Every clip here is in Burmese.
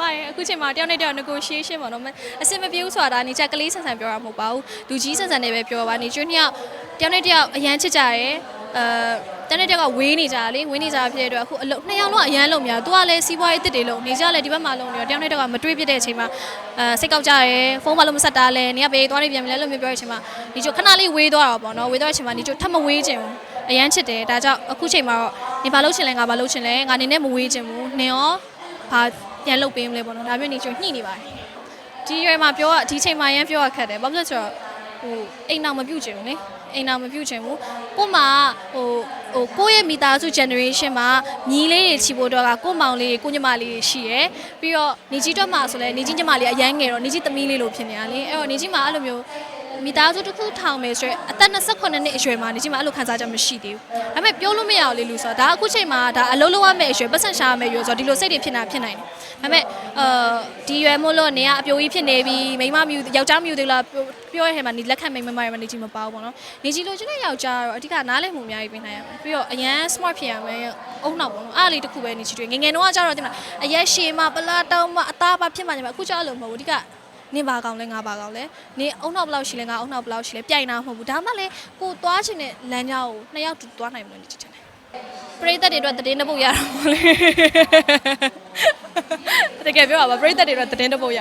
မရဲ့အခုချိန်မှာတယောက်နဲ့တယောက် negotiation ပေါ့နော်မအဆင်မပြေဘူးဆိုတာဒါနေချက်ကလေးဆန်ဆန်ပြောတာမဟုတ်ပါဘူးလူကြီးဆန်ဆန်နဲ့ပဲပြောပါနေကျွန်းနှစ်ယောက်တယောက်နဲ့တယောက်အရန်ချစ်ကြရဲအဲတယောက်နဲ့တယောက်ကဝေးနေကြတာလေဝေးနေကြတာဖြစ်တဲ့အတွက်အခုအလုပ်နှစ်ယောက်လုံးကအရန်လုံးများသူကလည်းစီးပွားရေးတစ်တွေလုံးနေကြလည်းဒီဘက်မှာလုံးနေတော့တယောက်နဲ့တယောက်ကမတွေးပြတဲ့အချိန်မှာအဲစိတ်ကောက်ကြရဲဖုန်းမလုံးမဆက်တာလဲနေကဘေးသွားနေပြန်ပြီလဲလို့မျိုးပြောတဲ့အချိန်မှာဒီချိုခဏလေးဝေးသွားတာပေါ့နော်ဝေးသွားတဲ့အချိန်မှာဒီချိုထပ်မဝေးချင်ဘူးအရန်ချစ်တယ်ဒါကြောင့်အခုချိန်မှာတော့နေဘာလုပ်ချင်လဲငါဘာလုပ်ချင်လဲငါနေနဲ့မဝေးချင်ဘူးနေရောဘာ ပြန်လုပ်ပေးမလဲပေါ့နော်ဒါမျိုးနေချိုညှိနေပါတယ်ဒီရွယ်မှာပြောရဒီချိန်မှာရမ်းပြောရခက်တယ်ဘာဖြစ်လို့လဲဆိုတော့ဟိုအိမ်နောက်မပြုတ်ချင်ဘူးလေအိမ်နောက်မပြုတ်ချင်ဘူးကို့မှာဟိုဟိုကိုယ့်ရဲ့မိသားစု generation မှာညီလေးတွေချီဖို့တော့ကကို့မောင်လေးကိုညမလေးတွေရှိရယ်ပြီးတော့နေကြီးတော့မှာဆိုလဲနေကြီးညမလေးအရန်ငယ်တော့နေကြီးသမီးလေးလို့ဖြစ်နေရလေအဲ့တော့နေကြီးမှာအဲ့လိုမျိုး မိသားစုတစ်ခုထောင်မယ်ဆိုရင်အသက်28နှစ်အရွယ်မှာနေကြီးမှာအဲ့လိုခံစားချက်မရှိသေးဘူးဒါပေမဲ့ပြောလို့မရအောင်လေလူဆိုတော့ဒါအခုချိန်မှာဒါအလုံးလုံးရမယ့်အရွယ်ပတ်စံရှာရမယ့်အရွယ်ဆိုတော့ဒီလိုစိတ်တွေဖြစ်နေတာဖြစ်နိုင်တယ်ဒါပေမဲ့အာဒီရွယ်မို့လို့နေကအပြိုကြီးဖြစ်နေပြီမိန်းမမြူယောက်ျားမြူသေးလားပြောပြောရတဲ့မှာနေလက်ခံမိန်းမမရမနေကြီးမပါဘူးပေါ့နော်နေကြီးလိုချင်တဲ့ယောက်ျားတော့အဓိကနားလည်မှုအများကြီးပေးနိုင်ရမယ်ပြီးတော့အရန် smart ဖြစ်ရမယ်အုံနောက်ပေါ့နော်အားလေးတစ်ခုပဲနေကြီးတွေငယ်ငယ်တော့ကျတော့တင်လားအရက်ရှည်မှပလာတောင်းမှအသားပါဖြစ်မှညမှာအခုကျလို့မဟုတ်ဘူးအဓိက နင်ဘာကောင်လဲငါဘာကောင်လဲနင်အုံနောက်ဘယ်လောက်ရှိလဲငါအုံနောက်ဘယ်လောက်ရှိလဲပြိုင်တာမဟုတ်ဘူးဒါမှလည်းကိုသွားချင်တဲ့လမ်းကြောင်းကိုနှစ်ယောက်တူသွားနိုင်မလို့နေချင်တယ်ပရိသတ်တွေအတွက်သတင်းတစ်ပုတ်ရတာပေါ့လေတကယ်ပြောပါပါပရိသတ်တွေအတွက်သတင်းတစ်ပုတ်ရ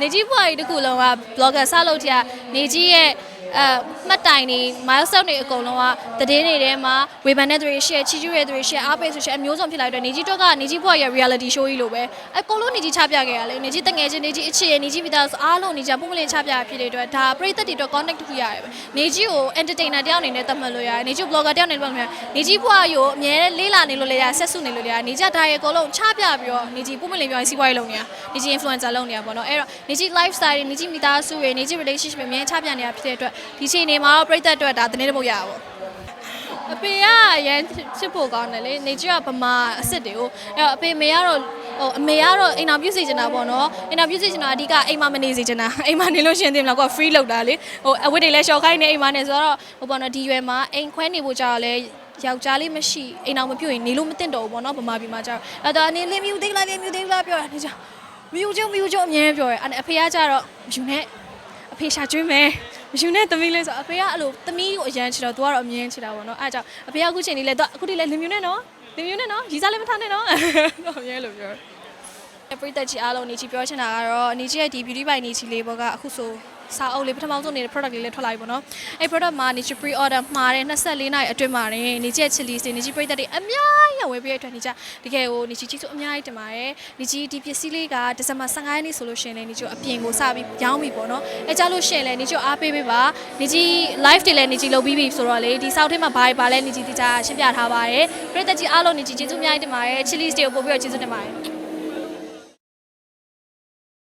နေကြီးဘွားကြီးတစ်ခုလုံးက blogger စလုပ်ကြနေကြီးရဲ့ အဲမှတ်တိုင်တွေ milestone တွေအကုန်လုံးကသတင်းတွေထဲမှာဝေဖန်တဲ့သူတွေ share ချီးကျူးတဲ့သူတွေ share အားပေးဆို share အမျိုးစုံဖြစ်လာတဲ့နေကြီးတော့ကနေကြီးဘွားရဲ့ reality show ကြီးလိုပဲအကုန်လုံးနေကြီးချပြခဲ့ရလေနေကြီးတငယ်ချင်းနေကြီးအချစ်ရနေကြီးမိသားစုအားလုံးနေကြီးပုံမလင်းချပြဖြစ်တဲ့အတွက်ဒါပရိသတ်တွေအတွက် connect တစ်ခုရတယ်ပဲနေကြီးကို entertainer တယောက်အနေနဲ့သတ်မှတ်လို့ရတယ်နေကြီး blogger တယောက်အနေနဲ့သတ်မှတ်လို့ရတယ်နေကြီးဘွားကိုအမြဲလေးလာနေလို့လေရဆက်စုနေလို့လေရနေကြီးဒါရဲ့အကုန်လုံးချပြပြီးတော့နေကြီးပုံမလင်းပြောရင်စီးပွားရေးလုပ်နေတာနေကြီး influencer လုပ်နေတာပေါ့နော်အဲ့တော့နေကြီး lifestyle တွေနေကြီးမိသားစုတွေနေကြီး relationship တွေအမြဲချပြနေတာဖြစ်တဲ့အတွက်ဒီချိန်နေမှာတော့ပရိသတ်အတွက်ဒါသတင်းတစ်ပုတ်ရတာပေါ့အဖေကရန်ချစ်ဖို့ကောင်းတယ်လေနေကြီးကဗမာအစ်စ်တွေကိုအဲ့တော့အဖေမေကတော့ဟိုအမေကတော့အိမ်တော်ပြုစီချင်တာပေါ့နော်အိမ်တော်ပြုစီချင်တာအဓိကအိမ်မမနေစီချင်တာအိမ်မနေလို့ရှရင်တင်မလားကိုက free လောက်တာလေဟိုအဝတ်တွေလည်းရှော့ခိုင်းနေအိမ်မနေဆိုတော့ဟိုပေါ့နော်ဒီရွယ်မှာအိမ်ခွဲနေဖို့ကြာတော့လေယောက်ျားလေးမရှိအိမ်တော်မပြုတ်ရင်နေလို့မသင့်တော့ဘူးပေါ့နော်ဗမာပြည်မှာကြာအဲ့တော့အနေလေးမြူသိလားလေးမြူသိလားပြောတာနေကြမြူကျုံမြူကျုံအမြဲပြောရဲအဲ့အဖေကကြတော့ယူနေအဖေရှာကျွေးမယ် မယူနဲ့သမီးလေးဆိုအဖေကအဲ့လိုသမီးကိုအရန်ချစ်တော့ तू ကတော့အမြင်ချစ်တာပေါ့နော်အဲ့ဒါကြောင့်အဖေကအခုချိန်လေးလဲ तू အခုထိလဲလင်မြူနဲ့နော်လင်မြူနဲ့နော်ရီစားလည်းမထားနဲ့နော်အမြင်လို့ပြော ပရိသတ်ကြီးအားလုံးနေချီပြောချင်တာကတော့နေချီရဲ့ဒီ beauty by နေချီလေးဘောကအခုဆိုစာအုပ်လေးပထမဆုံးနေတဲ့ product လေးလည်းထွက်လာပြီပေါ့နော်အဲ့ product မှာနေချီ pre order မှာတဲ့24နိုင်အတွင်းမှာနေနေချီရဲ့ chili စနေချီပရိသတ်တွေအများကြီးဝယ်ပေးရတဲ့အတွက်နေချီတကယ်ကိုနေချီချီဆိုအများကြီးတင်ပါတယ်နေချီဒီပစ္စည်းလေးကဒီဇင်ဘာ15ရက်နေ့ဆိုလို့ရှိရင်လည်းနေချီအပြင်ကိုစပြီးရောင်းပြီပေါ့နော်အဲကြလို့ရှိရင်လည်းနေချီအားပေးပေးပါနေချီ live တွေလည်းနေချီလုပ်ပြီးပြီဆိုတော့လေဒီစောက်ထဲမှာဘာတွေပါလဲနေချီဒီကြားရှင်းပြထားပါတယ်ပရိသတ်ကြီးအားလုံးနေချီကျေးဇူးအများကြီးတင်ပါတယ် chili တွေကိုပို့ပြီးတော့ကျေးဇူးတင်ပါတယ်